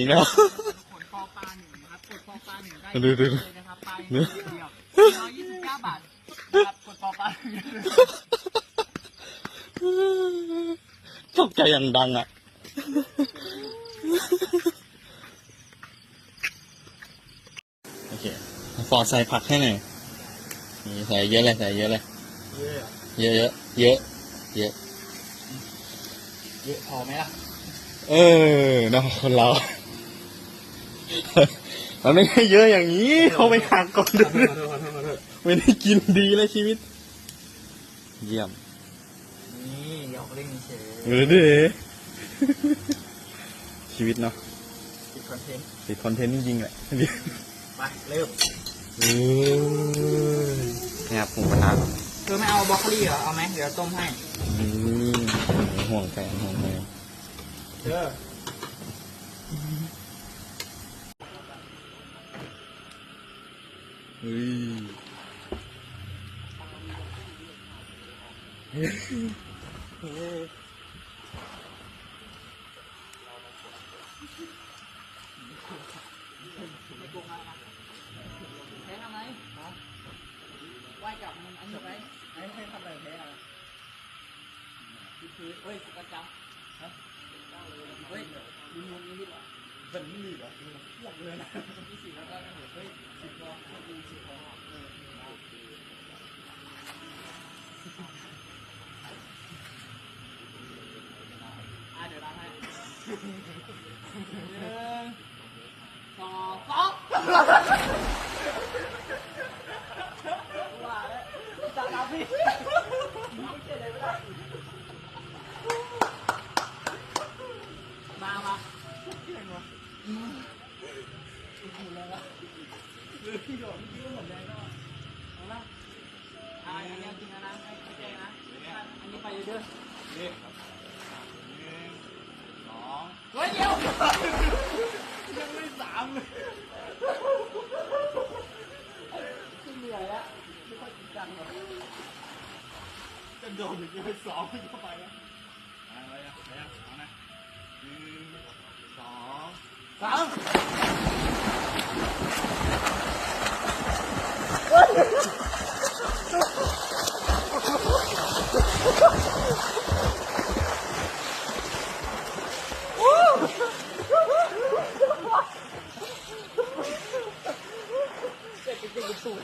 อีกแล้วขนคอปลาหนึ่งนะครับกดคอปลาหนึ่งได้ดูดูดู เลยนะครับปลาอย่างเดียวร้อยยี่สิบเก้าบาทนะครับกดคอปลาหนึ่งตกใจอย่างดังอะ โอเคฟอร์ใส่ผักให้หน่อยนี่ใส่เยอะเลยใส่เยอะเลย เยอะเยอะเยอะเยอะ เยอะพอไหมล่ะ เออเนาะคนเรา มันไม่ใช่เยอะอย่างนี้เขาไปหักก่อนดูดิไม่ได้กินดีเลยชีวิต เยี่ยม นี่หยอกเล่นเฉยเออดิชีวิตเนาะติดคอนเทนต์ติดคอนเทนต์จริงๆแหละไปเริ่มเออนะครับหมูกระทะเธอไม่เอาบรอกโคลีเหรอ เอาไหมเดี๋ยวต้มให้อืมห่วงแฟนห่วงแฟนเธอ เฮ้ย แพ้ทำไมว่ายกลับมันอันนี้ไปให้ให้ทำอะไรแพ้อะไรคือเฮ้ยกระจับฮะเฮ้ยดูมุมนี้ดีกว่าเป็นนี่เหรอหลักเลยนะที่สี่แล้วก็เฮ้ยสิบรอบดูสิบรอบเอออะเดี๋ยวเราให้ หนึ่งสองสองว่าแล้วจับเราพี่มามาหรือพี่โดดพี่ก็หมดแรงแล้วอะเอาละอะอันนี้จริงแล้วนะให้แจ้งนะ อันนี้ไปเรื่อยๆสอง เฮ้ยเดี๋ยวยังไม่สามเลยเหนื่อยแล้วไม่ค่อยจริงจังหรอกจะโดนอย่างนี้ไสองเข้าไปแล้วอะไรอะอะไรอะสองนะหนึ่งสองสาม 这个肚子。